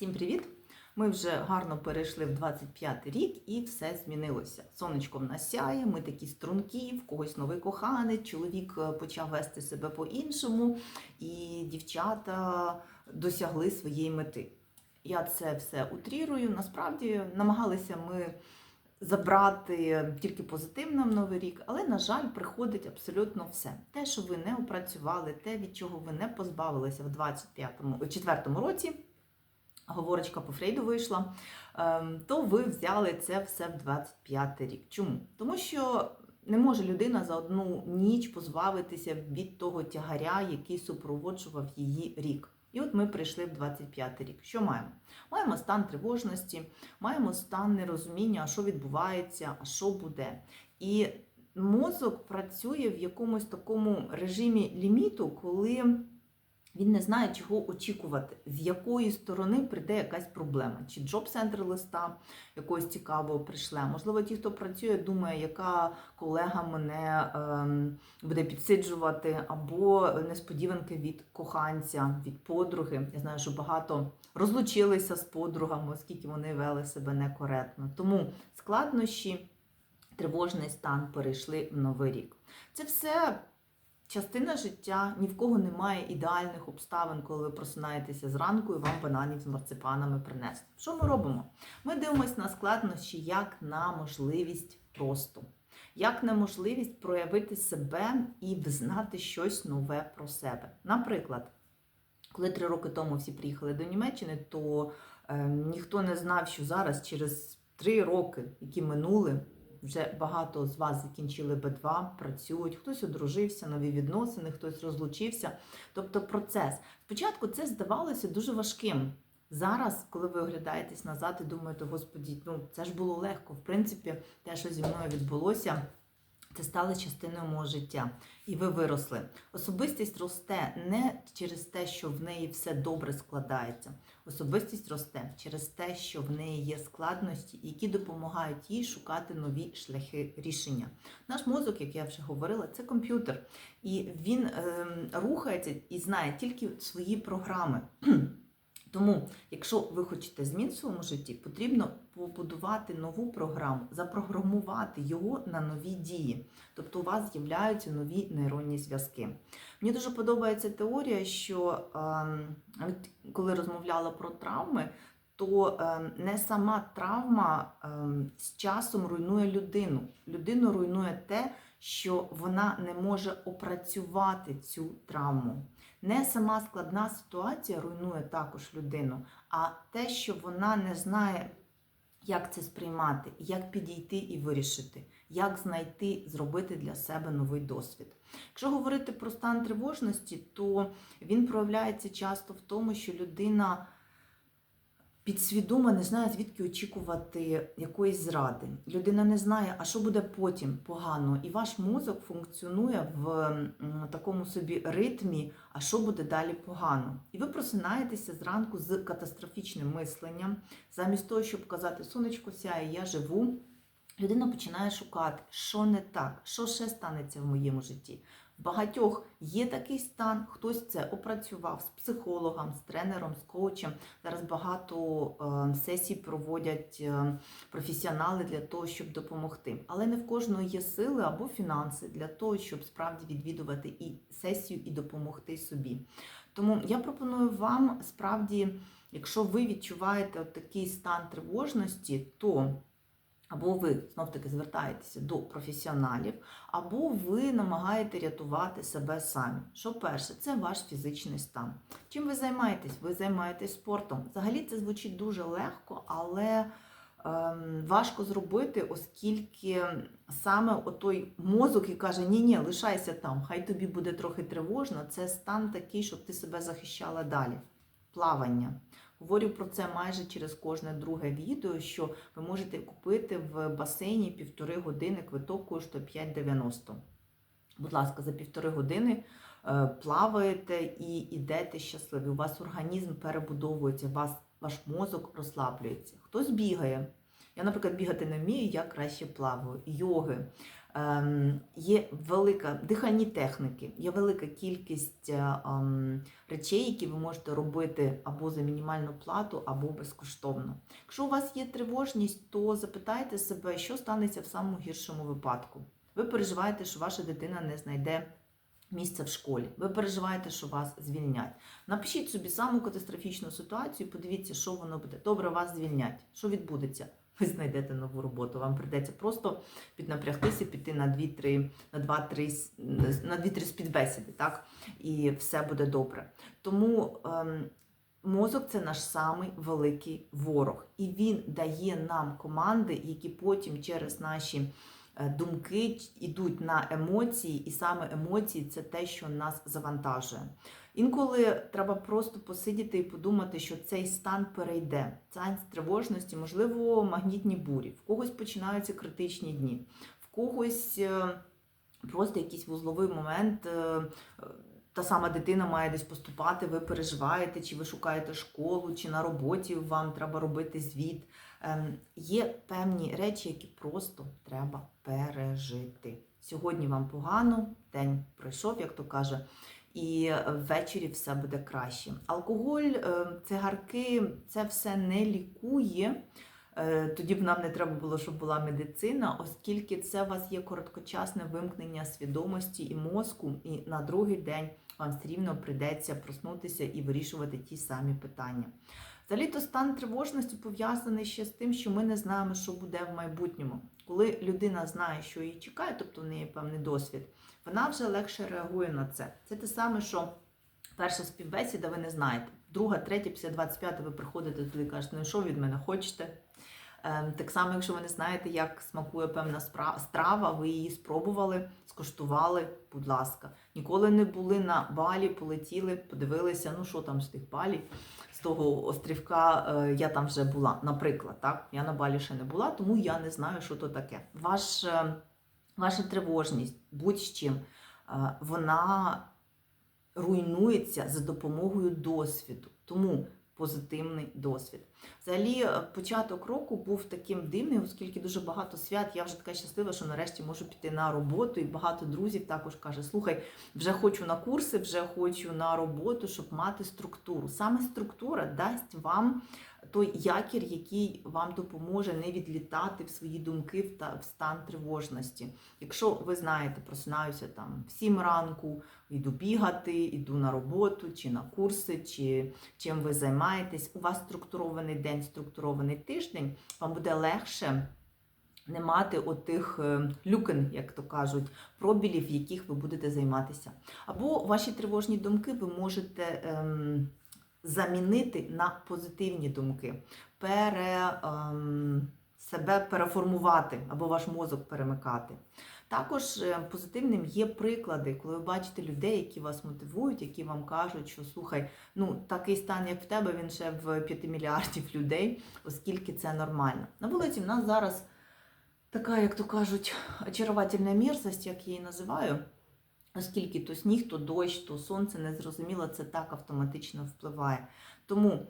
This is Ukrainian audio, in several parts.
Всім привіт! Ми вже гарно перейшли в 25 рік і все змінилося. Сонечко в нас сяє, ми такі стрункі, в когось новий коханець, чоловік е, почав вести себе по-іншому, і дівчата досягли своєї мети. Я це все утрірую. Насправді намагалися ми забрати тільки позитивно в новий рік, але, на жаль, приходить абсолютно все. Те, що ви не опрацювали, те, від чого ви не позбавилися в 25-му, 4-му році говорочка по Фрейду вийшла, ем, то ви взяли це все в 25 рік. Чому? Тому що не може людина за одну ніч позбавитися від того тягаря, який супроводжував її рік. І от ми прийшли в 25 рік. Що маємо? Маємо стан тривожності, маємо стан нерозуміння, а що відбувається, а що буде. І мозок працює в якомусь такому режимі ліміту, коли він не знає, чого очікувати, з якої сторони прийде якась проблема. Чи джоб-центр листа якогось цікавого прийшле. Можливо, ті, хто працює, думає, яка колега мене ем, буде підсиджувати, або несподіванки від коханця, від подруги. Я знаю, що багато розлучилися з подругами, оскільки вони вели себе некоректно. Тому складнощі, тривожний стан перейшли в новий рік. Це все частина життя, ні в кого немає ідеальних обставин, коли ви просинаєтеся зранку і вам бананів з марципанами принесли. Що ми робимо? Ми дивимося на складнощі як на можливість просто, як на можливість проявити себе і взнати щось нове про себе. Наприклад, коли три роки тому всі приїхали до Німеччини, то е, ніхто не знав, що зараз через три роки, які минули, вже багато з вас закінчили Б2, працюють, хтось одружився, нові відносини, хтось розлучився. Тобто процес. Спочатку це здавалося дуже важким. Зараз, коли ви оглядаєтесь назад і думаєте, господі, ну це ж було легко. В принципі, те, що зі мною відбулося, це стало частиною мого життя. І ви виросли. Особистість росте не через те, що в неї все добре складається. Особистість росте через те, що в неї є складності, які допомагають їй шукати нові шляхи рішення. Наш мозок, як я вже говорила, це комп'ютер, і він е, рухається і знає тільки свої програми. Тому, якщо ви хочете змін в своєму житті, потрібно побудувати нову програму, запрограмувати його на нові дії. Тобто у вас з'являються нові нейронні зв'язки. Мені дуже подобається теорія, що е, коли розмовляла про травми, то е, не сама травма е, з часом руйнує людину. Людину руйнує те, що вона не може опрацювати цю травму. Не сама складна ситуація руйнує також людину, а те, що вона не знає, як це сприймати, як підійти і вирішити, як знайти, зробити для себе новий досвід. Якщо говорити про стан тривожності, то він проявляється часто в тому, що людина підсвідомо не знає, звідки очікувати якоїсь зради. Людина не знає, а що буде потім погано. І ваш мозок функціонує в такому собі ритмі, а що буде далі погано. І ви просинаєтеся зранку з катастрофічним мисленням, замість того, щоб казати Сонечко сяє, я живу. Людина починає шукати, що не так, що ще станеться в моєму житті. Багатьох є такий стан, хтось це опрацював з психологом, з тренером, з коучем. Зараз багато е, сесій проводять е, професіонали для того, щоб допомогти. Але не в кожного є сили або фінанси для того, щоб справді відвідувати і сесію, і допомогти собі. Тому я пропоную вам справді, якщо ви відчуваєте такий стан тривожності, то або ви знов-таки звертаєтеся до професіоналів, або ви намагаєте рятувати себе самі. Що перше, це ваш фізичний стан. Чим ви займаєтесь? Ви займаєтесь спортом. Взагалі це звучить дуже легко, але ем, важко зробити, оскільки саме той мозок і каже, ні ні лишайся там, хай тобі буде трохи тривожно, це стан такий, щоб ти себе захищала далі. Плавання. Говорю про це майже через кожне друге відео, що ви можете купити в басейні півтори години, квиток коштує 5,90. Будь ласка, за півтори години е, плаваєте і йдете щасливі. У вас організм перебудовується, вас, ваш мозок розслаблюється. Хтось бігає. Я, наприклад, бігати не вмію, я краще плаваю. Йоги, Є велика дихальні техніки, є велика кількість е, ем, речей, які ви можете робити або за мінімальну плату, або безкоштовно. Якщо у вас є тривожність, то запитайте себе, що станеться в самому гіршому випадку. Ви переживаєте, що ваша дитина не знайде місця в школі. Ви переживаєте, що вас звільнять. Напишіть собі саму катастрофічну ситуацію, подивіться, що воно буде. Добре, вас звільнять. Що відбудеться? Ви знайдете нову роботу. Вам прийдеться просто піднапрягтися, піти на 2-3 на 2-3 с- на 2-3 співбесіди, так? І все буде добре. Тому ем, мозок це наш самий великий ворог, і він дає нам команди, які потім через наші думки йдуть на емоції, і саме емоції це те, що нас завантажує. Інколи треба просто посидіти і подумати, що цей стан перейде. Стан тривожності, можливо, магнітні бурі, в когось починаються критичні дні, в когось е, просто якийсь вузловий момент. Та сама дитина має десь поступати, ви переживаєте, чи ви шукаєте школу, чи на роботі вам треба робити звіт. Ем, Є певні речі, які просто треба пережити. Сьогодні вам погано, день пройшов, як то каже, і ввечері все буде краще. Алкоголь, е, цигарки, це все не лікує. Е, Тоді б нам не треба було, щоб була медицина, оскільки це у вас є короткочасне вимкнення свідомості і мозку, і на другий день вам все рівно прийдеться проснутися і вирішувати ті самі питання. Взагалі-то стан тривожності пов'язаний ще з тим, що ми не знаємо, що буде в майбутньому. Коли людина знає, що її чекає, тобто в неї певний досвід, вона вже легше реагує на це. Це те саме, що перша співбесіда, ви не знаєте. Друга, третя, після 25 ви приходите туди і кажете, ну що від мене хочете? Ем, Так само, якщо ви не знаєте, як смакує певна страва, ви її спробували, скуштували, будь ласка. Ніколи не були на балі, полетіли, подивилися, ну що там з тих балів, з того острівка е, я там вже була, наприклад. так? Я на балі ще не була, тому я не знаю, що то таке. Ваш, е, ваша тривожність, будь-з чим, е, вона руйнується за допомогою досвіду. Тому позитивний досвід. Взагалі, е, початок року був таким дивним, оскільки дуже багато свят. Я вже така щаслива, що нарешті можу піти на роботу, і багато друзів також каже: слухай, вже хочу на курси, вже хочу на роботу, щоб мати структуру. Саме структура дасть вам той якір, який вам допоможе не відлітати в свої думки та в стан тривожності. Якщо ви знаєте, просинаюся там в 7 ранку, йду бігати, йду на роботу чи на курси, чи чим ви займаєтесь, у вас структурований день, структурований тиждень, вам буде легше. Не мати отих е, люкен, як то кажуть, пробілів, яких ви будете займатися. Або ваші тривожні думки ви можете ем, замінити на позитивні думки, пере, ем, себе переформувати або ваш мозок перемикати. Також е, позитивним є приклади, коли ви бачите людей, які вас мотивують, які вам кажуть, що слухай, ну такий стан, як в тебе, він ще в 5 мільярдів людей, оскільки це нормально. На вулиці в нас зараз така, як то кажуть, очаровательна мерзость, як я її називаю. Оскільки то сніг, то дощ, то сонце незрозуміло, це так автоматично впливає. Тому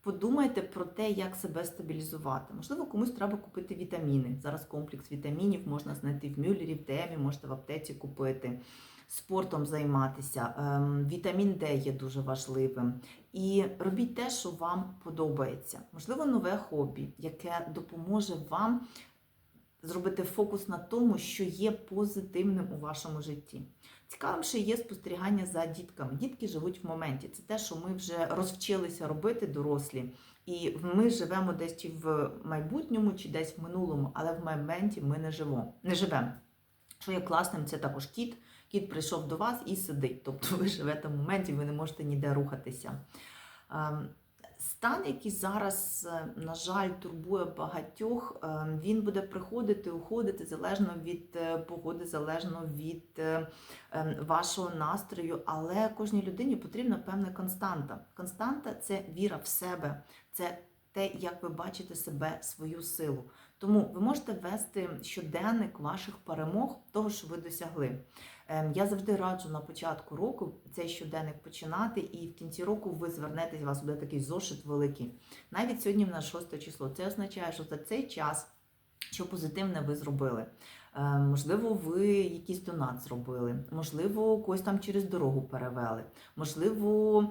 подумайте про те, як себе стабілізувати. Можливо, комусь треба купити вітаміни. Зараз комплекс вітамінів можна знайти в Мюллері, в ДМі, можете в аптеці купити, спортом займатися. Ем, Вітамін Д є дуже важливим. І робіть те, що вам подобається. Можливо, нове хобі, яке допоможе вам зробити фокус на тому, що є позитивним у вашому житті. Цікавим ще є спостерігання за дітками. Дітки живуть в моменті. Це те, що ми вже розвчилися робити дорослі. І ми живемо десь в майбутньому, чи десь в минулому, але в моменті ми не живемо. Не живемо. Що є класним, це також кіт. Кіт прийшов до вас і сидить. Тобто ви живете в моменті, ви не можете ніде рухатися. Ем, Стан, який зараз, е, на жаль, турбує багатьох, е, він буде приходити, уходити залежно від е, погоди, залежно від е, е, вашого настрою. Але кожній людині потрібна певна константа. Константа це віра в себе, це те, як ви бачите себе, свою силу. Тому ви можете вести щоденник ваших перемог, того, що ви досягли. Ем, Я завжди раджу на початку року цей щоденник починати, і в кінці року ви звернетесь, у вас буде такий зошит великий. Навіть сьогодні в нас 6 число. Це означає, що за цей час що позитивне ви зробили. Е, Можливо, ви якийсь донат зробили, можливо, когось там через дорогу перевели, можливо, ем,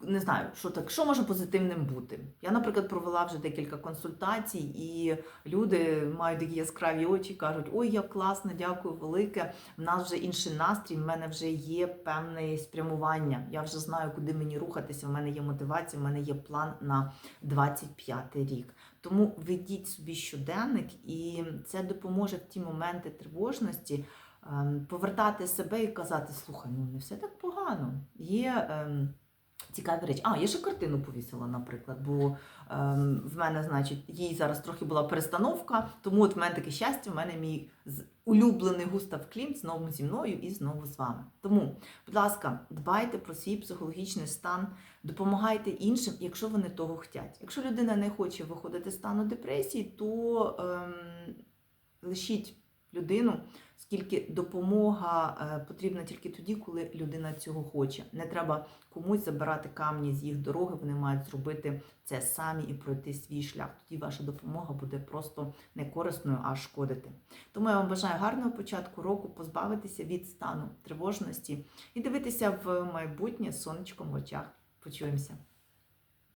не знаю, що так, що може позитивним бути. Я, наприклад, провела вже декілька консультацій, і люди мають такі яскраві очі, кажуть: ой, як класно, дякую велике. В нас вже інший настрій, в мене вже є певне спрямування. Я вже знаю, куди мені рухатися. В мене є мотивація, в мене є план на 25 рік. Тому ведіть собі щоденник, і це допоможе в ті моменти тривожності ем, повертати себе і казати: слухай, ну не все так погано. Є ем, цікаві речі. А, я ще картину повісила, наприклад, бо ем, в мене, значить, їй зараз трохи була перестановка, тому от в мене таке щастя, в мене мій улюблений Густав Клімт знову зі мною і знову з вами. Тому, будь ласка, дбайте про свій психологічний стан, допомагайте іншим, якщо вони того хочуть. Якщо людина не хоче виходити з стану депресії, то ем, лишіть людину, оскільки допомога е, потрібна тільки тоді, коли людина цього хоче. Не треба комусь забирати камні з їх дороги, вони мають зробити це самі і пройти свій шлях. Тоді ваша допомога буде просто не корисною, а шкодити. Тому я вам бажаю гарного початку року, позбавитися від стану тривожності і дивитися в майбутнє сонечком в очах. Почуємося.